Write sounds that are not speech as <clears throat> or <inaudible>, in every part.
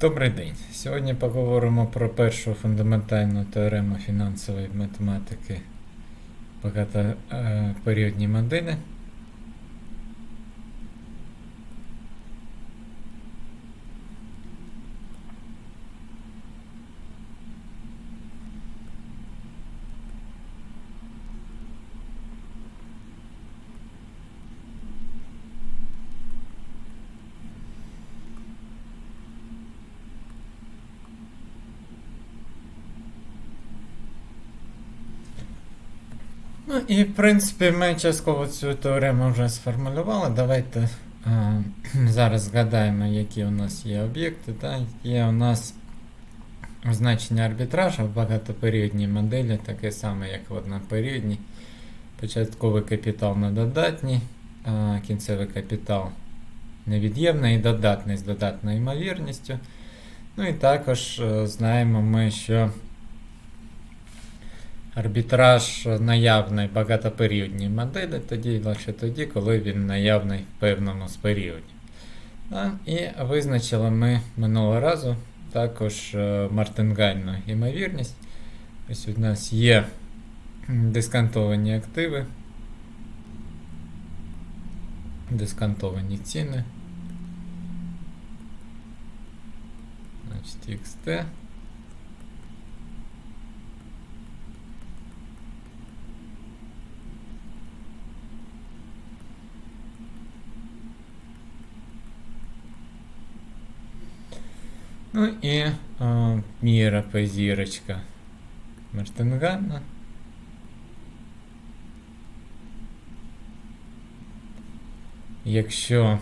Добрий день. Сьогодні поговоримо про першу фундаментальну теорему фінансової математики багатоперіодні моделі. Ну і в принципі ми частково цю теорему вже сформулювали. Давайте е, <clears throat> зараз згадаємо, які у нас є об'єкти. Є у нас значення арбітражу в багатоперіодній моделі, таке саме, як в одноперіодній. Початковий капітал на додатній, е, кінцевий капітал невід'ємний і додатний з додатною ймовірністю. Ну і також е, знаємо ми, що арбітраж наявний багатоперіодній моделі тоді лише тоді, коли він наявний в певному з періодів. І визначили ми минулого разу також е, мартингальну ймовірність. Ось у нас є дисконтовані активи, дисконтовані ціни. Значить, XT. Ну і е, міра позірочка Мартингана. Якщо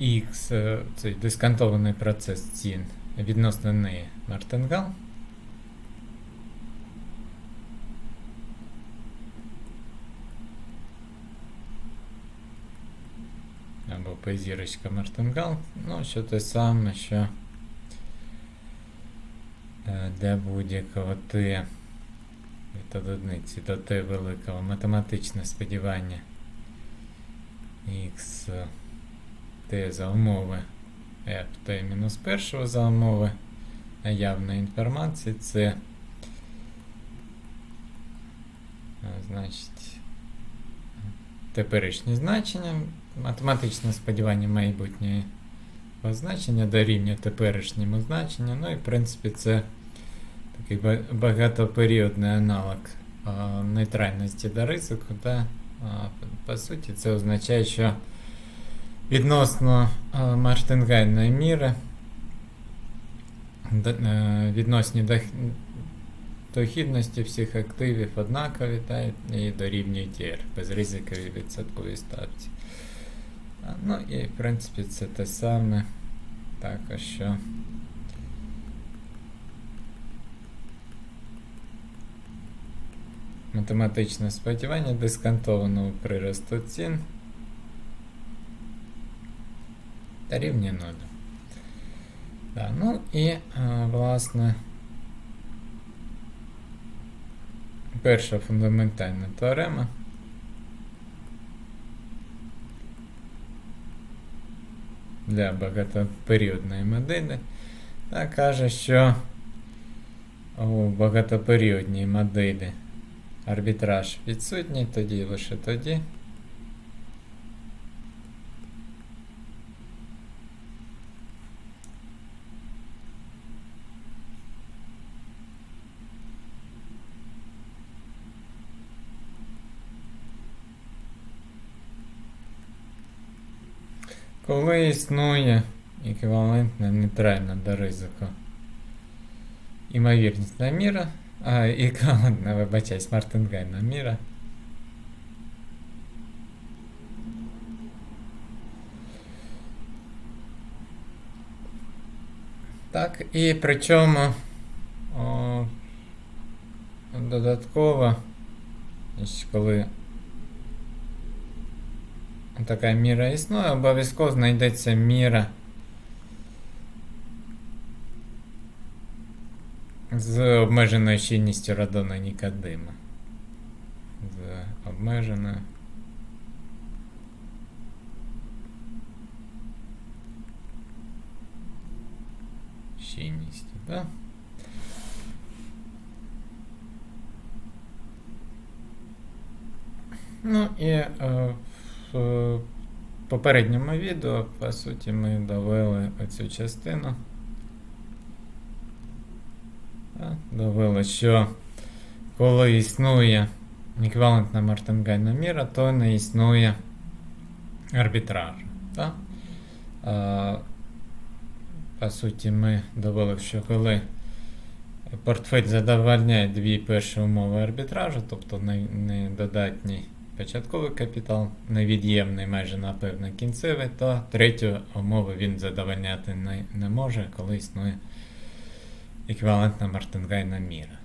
X, е, цей дисконтований процес цін відносно неї Мартингал, або позірочка Мартингал, ну, що те саме, що е, для будь-якого Т від одиниці до Т великого математичне сподівання X Т за умови F Т мінус першого за умови наявної інформації це значить теперішні значення математичне сподівання майбутнього значення дорівнює теперішньому значенню. Ну і в принципі це такий ба- багатоперіодний аналог нейтральності до ризику. Та, по суті, це означає, що відносно а, мартингальної міри е, відносні дох- дохідності всіх активів однакові та, і дорівнюють R безризиковій відсотковій ставці. Ну і в принципі це те саме. Також що. Математичне сподівання дисконтованого приросту цін та рівня нулю. Да, ну і, а, власне, перша фундаментальна теорема. Для багатоперіодної моделі, та каже, що у багатоперіодній моделі арбітраж відсутній, тоді лише тоді. Коли існує еквівалентна нейтральна до ризику імовірнісна міра, а еквівалентна, вибачаюсь, мартингальна міра. Так, і причому о, додатково, коли така міра існує, обов'язково знайдеться міра з обмеженою щільністю радона Нікодима. З обмеженою. Щільністю. Да? Ну і е, в попередньому відео, по суті, ми довели оцю частину. Да? Довели, що коли існує еквівалентна мартингайна міра, то не існує арбітраж. По суті, ми довели, що коли портфель задовольняє дві перші умови арбітражу, тобто не- недодатній початковий капітал, невід'ємний майже напевно кінцевий, то третю умову він задовольняти не, не може, коли існує еквівалентна мартингайна міра.